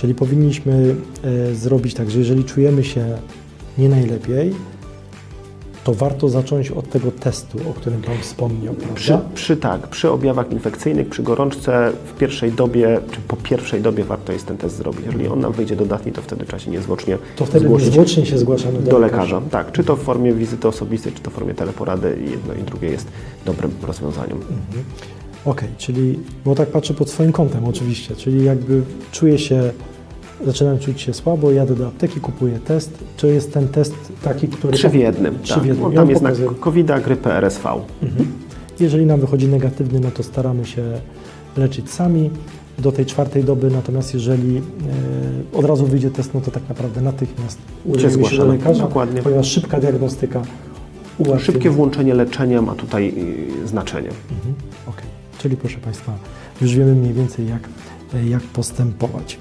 Czyli powinniśmy e, zrobić tak, że jeżeli czujemy się nie najlepiej, to warto zacząć od tego testu, o którym Pan wspomniał, Przy, prawda? przy tak, przy objawach infekcyjnych, przy gorączce w pierwszej dobie, czy po pierwszej dobie warto jest ten test zrobić. Jeżeli on nam wyjdzie dodatni, to wtedy trzeba się niezwłocznie To wtedy niezwłocznie się zgłaszamy do, do lekarza. Tak, czy to w formie wizyty osobistej, czy to w formie teleporady. Jedno i drugie jest dobrym rozwiązaniem. Okej, czyli, bo tak patrzę pod swoim kątem oczywiście, czyli jakby czuję się, zaczynam czuć się słabo, jadę do apteki, kupuję test. Czy jest ten test taki, który... Trzy w jednym. Trzy tak. w jednym. I tam jest na pokazuje- covid grypę, RSV. Mhm. Jeżeli nam wychodzi negatywny, no to staramy się leczyć sami do tej czwartej doby, natomiast jeżeli e, od razu wyjdzie test, no to tak naprawdę natychmiast udajemy się do lekarza, Dokładnie. ponieważ szybka diagnostyka ułatwi. Szybkie włączenie leczenia ma tutaj y, znaczenie. Mhm. Okej, czyli proszę Państwa, już wiemy mniej więcej jak, jak postępować.